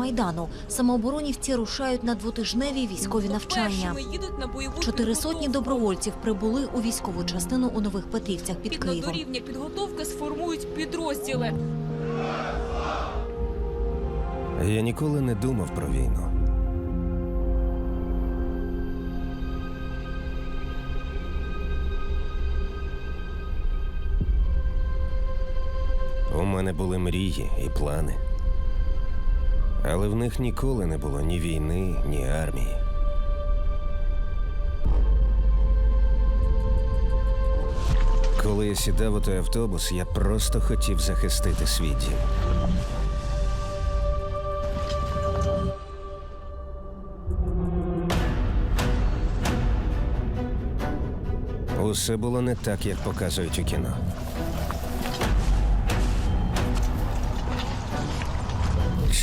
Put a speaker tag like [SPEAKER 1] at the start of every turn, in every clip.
[SPEAKER 1] майдану. Самооборонівці рушають на двотижневі військові навчання. Чотири сотні добровольців прибули у військову частину у нових Петрівцях під Києвом.
[SPEAKER 2] рівня підготовки сформують підрозділи.
[SPEAKER 3] Я ніколи не думав про війну. У мене були мрії і плани. Але в них ніколи не було ні війни, ні армії. Коли я сідав у той автобус, я просто хотів захистити свій дім. Усе було не так, як показують у кіно.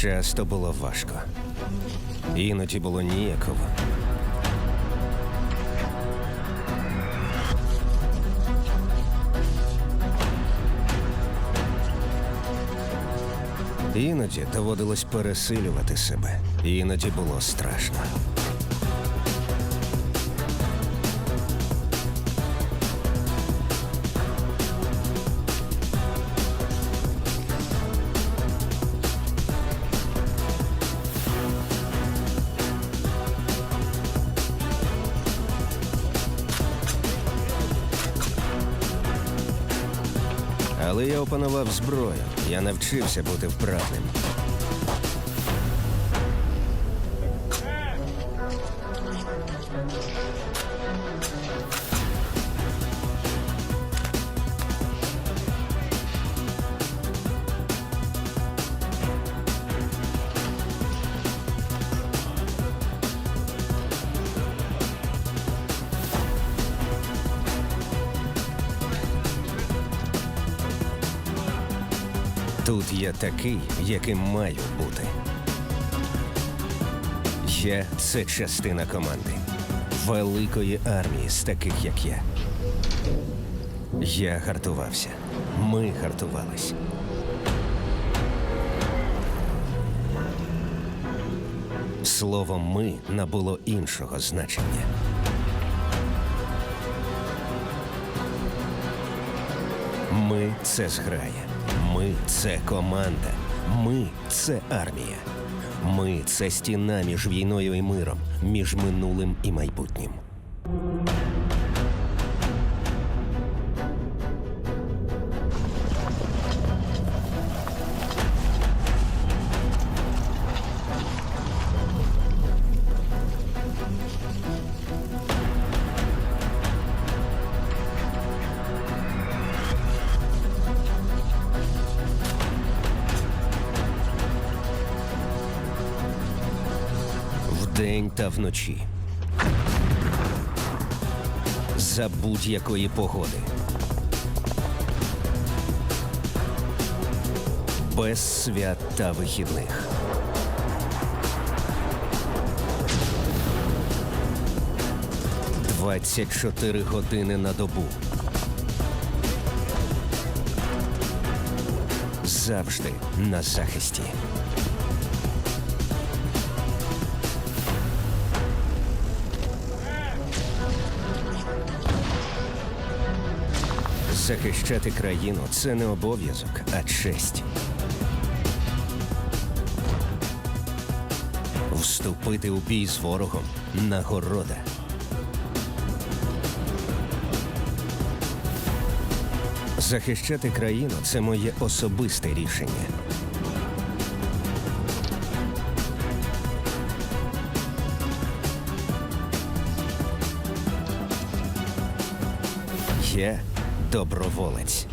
[SPEAKER 3] Часто було важко. Іноді було ніяково. Іноді доводилось пересилювати себе. Іноді було страшно. Але я опанував зброю. Я навчився бути вправним. Тут я такий, яким маю бути. Я це частина команди великої армії з таких, як я. Я гартувався. Ми гартувались. Слово ми набуло іншого значення. Ми це зграя. Ми це команда. Ми це армія. Ми це стіна між війною і миром, між минулим і майбутнім. Вдень та вночі. За будь-якої погоди. Без свят та вихідних. Двадцять чотири години на добу. Завжди на захисті. Захищати країну це не обов'язок, а честь. Вступити у бій з ворогом нагорода. Захищати країну це моє особисте рішення. Я доброволець.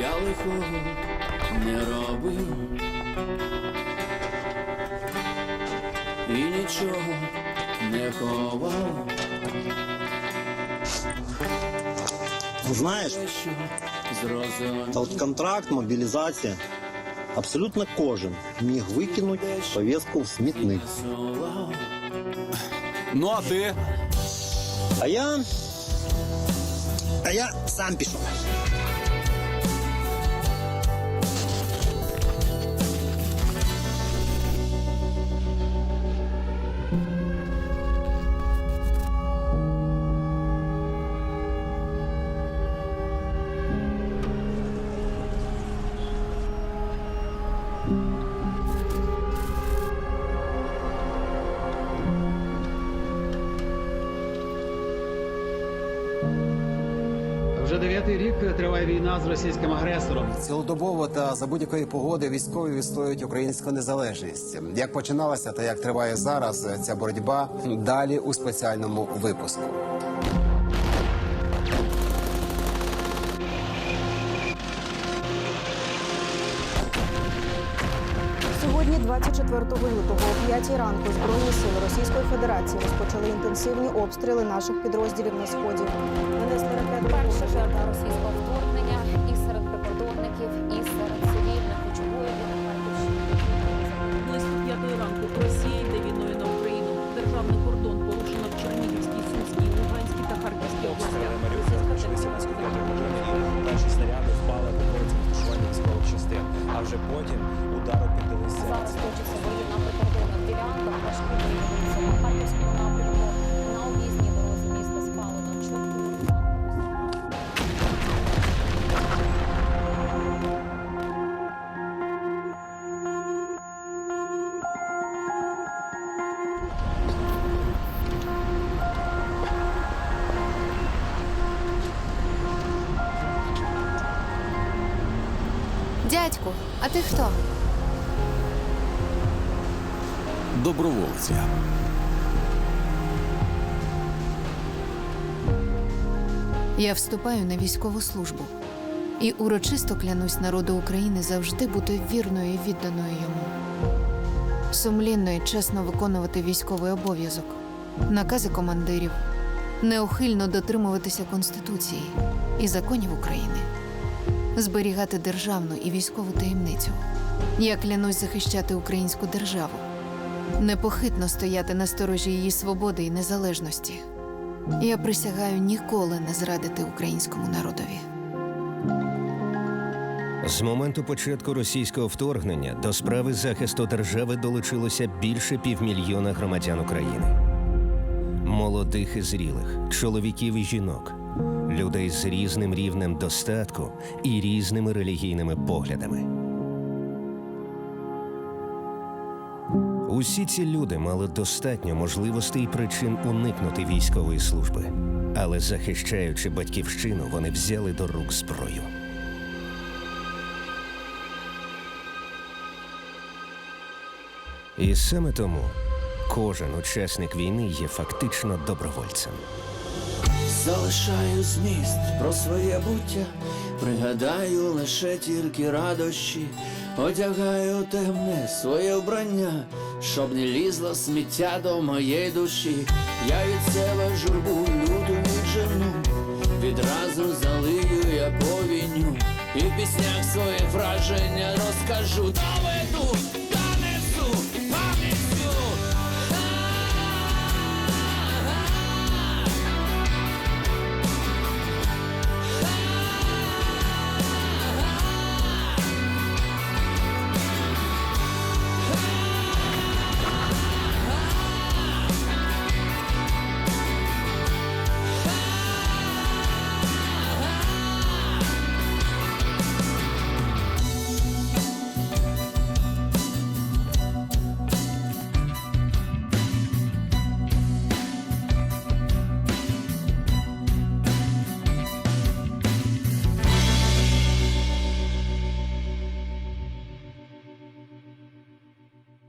[SPEAKER 4] Я лихого не робив і нічого не ховав.
[SPEAKER 5] Знаешь,
[SPEAKER 4] Те, що зрозумів.
[SPEAKER 5] контракт, мобилизация, абсолютно кожен міг викинуть повестку в смітник.
[SPEAKER 6] Ну а ти?
[SPEAKER 5] А я. А я сам пішов.
[SPEAKER 6] Вже дев'ятий рік триває війна з російським агресором.
[SPEAKER 7] Цілодобово та за будь-якої погоди військові відстоюють українську незалежність. Як починалася та як триває зараз ця боротьба далі у спеціальному випуску.
[SPEAKER 8] Сьогодні, 24 лютого, о 5 ранку, збройні сили Російської Федерації розпочали інтенсивні обстріли наших підрозділів на сході. Нанесли ракету
[SPEAKER 9] Перша жертва російського
[SPEAKER 1] Дядьку, а ти хто?
[SPEAKER 10] Добровольці.
[SPEAKER 11] Я вступаю на військову службу і урочисто клянусь народу України завжди бути вірною і відданою йому. Сумлінно і чесно виконувати військовий обов'язок, накази командирів, неухильно дотримуватися Конституції і законів України, зберігати державну і військову таємницю. Я клянусь захищати українську державу, непохитно стояти на сторожі її свободи і незалежності. Я присягаю ніколи не зрадити українському народові.
[SPEAKER 3] З моменту початку російського вторгнення до справи захисту держави долучилося більше півмільйона громадян України. Молодих і зрілих, чоловіків і жінок, людей з різним рівнем достатку і різними релігійними поглядами. Усі ці люди мали достатньо можливостей і причин уникнути військової служби, але захищаючи батьківщину, вони взяли до рук зброю. І саме тому кожен учасник війни є фактично добровольцем.
[SPEAKER 4] Залишаю зміст про своє буття, пригадаю лише тільки радощі, одягаю темне своє вбрання, щоб не лізло сміття до моєї душі. Я від себе журбу люду віджену, відразу залию я повіню, і в піснях свої враження розкажу. Доведу,